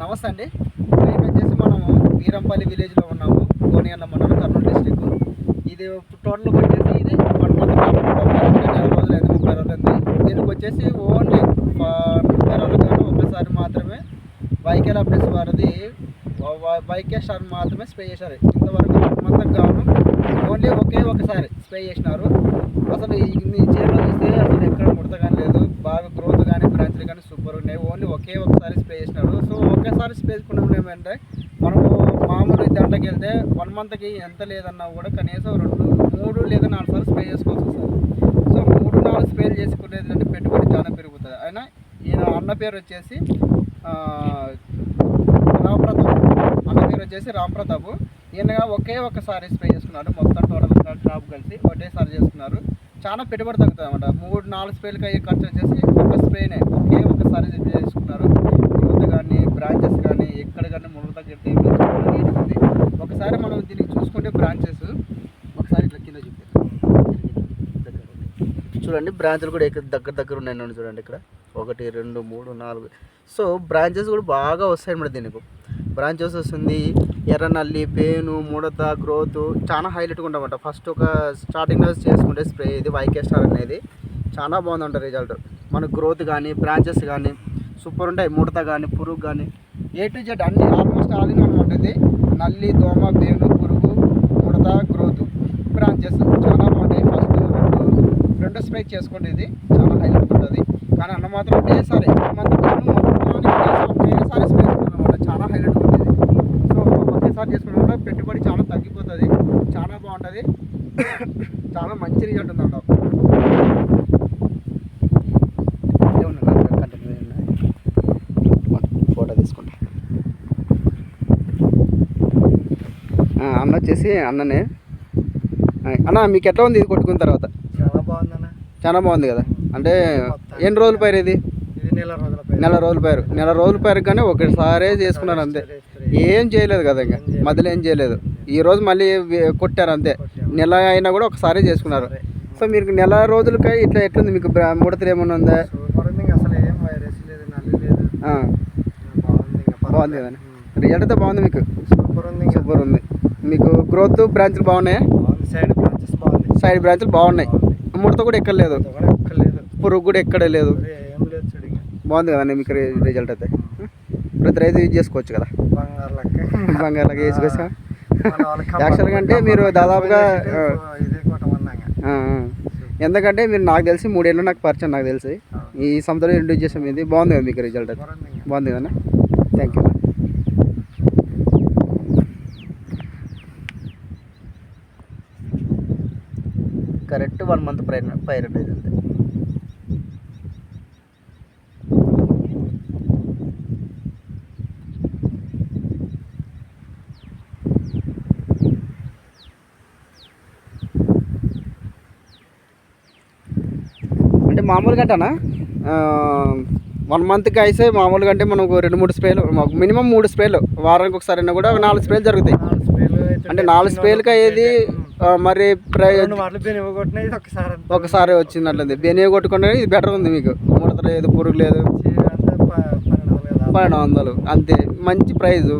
నమస్తే అండి. నేను వచ్చేసి మనము వీరంపల్లి విలేజ్లో ఉన్నాము. కోనియన్న మండలం కర్నూలు డిస్టిక్. ఇది టోటల్ వచ్చేసి ఇది వన్ మంత్ నెల రోజులు ముప్పై రోజులు దీనికి వచ్చేసి ఓన్లీ ముప్పై రోజులు కానీ ఒక్కసారి మాత్రమే వైకేల్ అప్డేట్స్ వారిది వైకే స్టార్ మాత్రమే స్ప్రే చేశారు. ఇంతవరకు వన్ మంత్ కావడం ఓన్లీ ఒకే ఒకసారి స్ప్రే చేసినారు. అసలు ఇన్ని చేలో చూస్తే అసలు ఎక్కడ ముడత కానీ లేదు బాగా గ్రోత్ కానీ బ్రాంచ్లు కానీ సూపర్ ఉన్నాయి ఓన్లీ ఒకే ఒకసారి స్ప్రే చేసినారు సో ఒకేసారి స్ప్రే ఏంటంటే మనము మామూలు దండకి వెళ్తే వన్ మంత్కి ఎంత లేదన్నా కూడా కనీసం రెండు మూడు లేదా నాలుగు సార్లు స్ప్రే చేసుకోవాల్సి వస్తుంది సో మూడు నాలుగు స్ప్రేలు చేసుకునేది అంటే పెట్టుబడి చాలా పెరుగుతుంది. అయినా ఈయన అన్న పేరు వచ్చేసి ఆ, అన్న పేరు వచ్చేసి రామప్రతాప్ ఈయనగా ఒకే ఒక్కసారి స్ప్రే చేసుకున్నాడు. మొత్తం టోటల్ క్రాప్ కలిసి ఒకటేసారి చేసుకున్నారు. చాలా పెట్టుబడి తగ్గుతుంది అనమాట మూడు నాలుగు స్ప్రేలకు అయ్యే ఖర్చు వచ్చేసి ఒక స్ప్రేనే ఒకే ఒకసారి స్ప్రే చేసుకున్నారు గ్రోత్ కానీ బ్రాంచెస్ కానీ ఎక్కడ కానీ ముళ్ళు తగ్గితే నీట్గా ఉంది ఒకసారి మనం దీనికి చూసుకుంటే బ్రాంచెస్ ఒకసారి ఇట్లా కింద చూపి చూడండి బ్రాంచ్లు కూడా ఇక్కడ దగ్గర దగ్గర ఉన్నాయి చూడండి ఇక్కడ. ఒకటి రెండు మూడు నాలుగు. సో బ్రాంచెస్ కూడా బాగా వస్తాయి అన్నమాట దీనికి. బ్రాంచెస్ వస్తుంది ఎర్ర నల్లి పేను ముడత గ్రోత్ చాలా హైలైట్గా ఉంటామంట ఫస్ట్ ఒక స్టార్టింగ్ చేసుకుంటే స్ప్రే ఇది వైకే స్టార్ అనేది చాలా బాగుందంట రిజల్ట్ మన గ్రోత్ కానీ బ్రాంచెస్ కానీ సూపర్ ఉంటాయి. ముడత కానీ పురుగు కానీ ఏ టు జెడ్ అన్ని ఆల్మోస్ట్ ఆల్ ఇన్ అనమాట ఇది నల్లి దోమ పేను పురుగు ముడత గ్రోత్ బ్రాంచెస్ చాలా స్ప్రే చేసుకోండి ఇది. చాలా హైలైట్ ఉంటుంది. కానీ అన్న మాత్రం ఒకేసారి ఒకేసారి స్ప్రే అనమాట చాలా హైలైట్ ఉంటుంది. సో ఒకేసారి చేసుకున్న కూడా పెట్టుబడి చాలా తగ్గిపోతుంది. చాలా బాగుంటుంది. చాలా మంచి రిజల్ట్ ఉందంట. ఫోటో తీసుకుంటా. ఆ, అన్న వచ్చేసి అన్ననే. అన్న మీకు ఎట్లా ఉంది? ఇది కొట్టుకున్న తర్వాత. చాలా బాగుంది కదా. అంటే ఎన్ని రోజుల పైరు ఇది? నెల రోజుల పైన. నెల రోజుల పైరు. నెల రోజుల పైరు కానీ ఒకసారే చేసుకున్నారు అంతే. ఏం చేయలేదు కదా ఇంకా. మధ్యలో ఏం చేయలేదు. ఈ రోజు మళ్ళీ కొట్టారు అంతే. నెల అయినా కూడా ఒకసారి చేసుకున్నారు. సో మీరు నెల రోజులకై ఇట్లా ఎట్లుంది? మీకు ముడతలు ఏమైనా ఉందా? బాగుంది కదా. రిజల్ట్ అయితే బాగుంది మీకు? సూపర్ ఉంది సూపర్ ఉంది. మీకు గ్రోత్ బ్రాంచ్లు బాగున్నాయా? సైడ్ బ్రాంచెస్ బాగుంది సైడ్ బ్రాంచ్లు బాగున్నాయి. ముడత కూడా ఎక్కలేదు పురుగు కూడా ఎక్కడ లేదు. బాగుంది కదండి మీకు రిజల్ట్ అయితే? ప్రతి రైతు యూజ్ చేసుకోవచ్చు కదా? బంగారు లెక్క. వాళ్ళకి యాక్చువల్గా అంటే మీరు దాదాపుగా. ఎందుకంటే మీరు నాకు తెలిసి మూడేళ్ళు నాకు పరిచయం నాకు తెలిసి. ఈ సంవత్సరం ఇంట్రడ్యూస్ చేసాం ఇది. బాగుంది కదా మీకు రిజల్ట్ అయితే? బాగుంది కదా? Thank you correct one month పైన పైర్ ఇది అంతే అంటే మామూలుగా అంటనా? వన్ మంత్కి అయితే మామూలుగా అంటే మనకు రెండు మూడు స్ప్రేలు మినిమం మూడు స్ప్రేలు వారానికి ఒకసారి అయినా కూడా నాలుగు స్ప్రేలు జరుగుతాయి. అంటే నాలుగు స్ప్రేలకి అయ్యేది మరి ఒకసారి అంతే. ఒకసారి వచ్చిందంటే బెనే కొట్టుకుంటే ఇది బెటర్ ఉంది మీకు. ముడత లేదు పురుగు లేదు. పన్నెండు వందలు. అంతే. మంచి ప్రైజ్.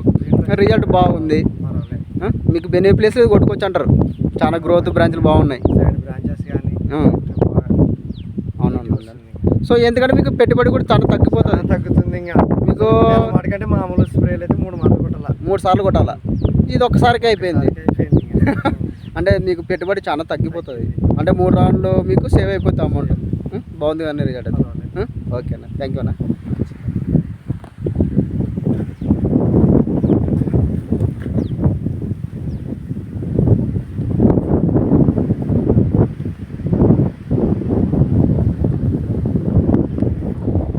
రిజల్ట్ బాగుంది. మీకు బెనే ప్లేస్ కొట్టుకోవచ్చు అంటారు. చాలా గ్రోత్ బ్రాంచ్లు బాగున్నాయి. సైడ్ బ్రాంచెస్ కానీ ఆ, అవునవును. సో ఎందుకంటే మీకు పెట్టుబడి కూడా చాలా తగ్గిపోతుంది. తగ్గుతుంది ఇంకా. మీకు నెల మాటకంటే మామూలు స్ప్రేలు అయితే మూడు మాటలు కొట్టాల. మూడు సార్లు కొట్టాలా? ఇది ఒక్కసారికి అయిపోయింది. అంటే మీకు పెట్టుబడి చాలా తగ్గిపోతుంది. అంటే మూడు రౌండ్లు మీకు సేవ్ అయిపోతుంది అమౌంట్. బాగుంది కానీ రిజల్ట్. ఓకే అన్న. థ్యాంక్ యూ అన్న.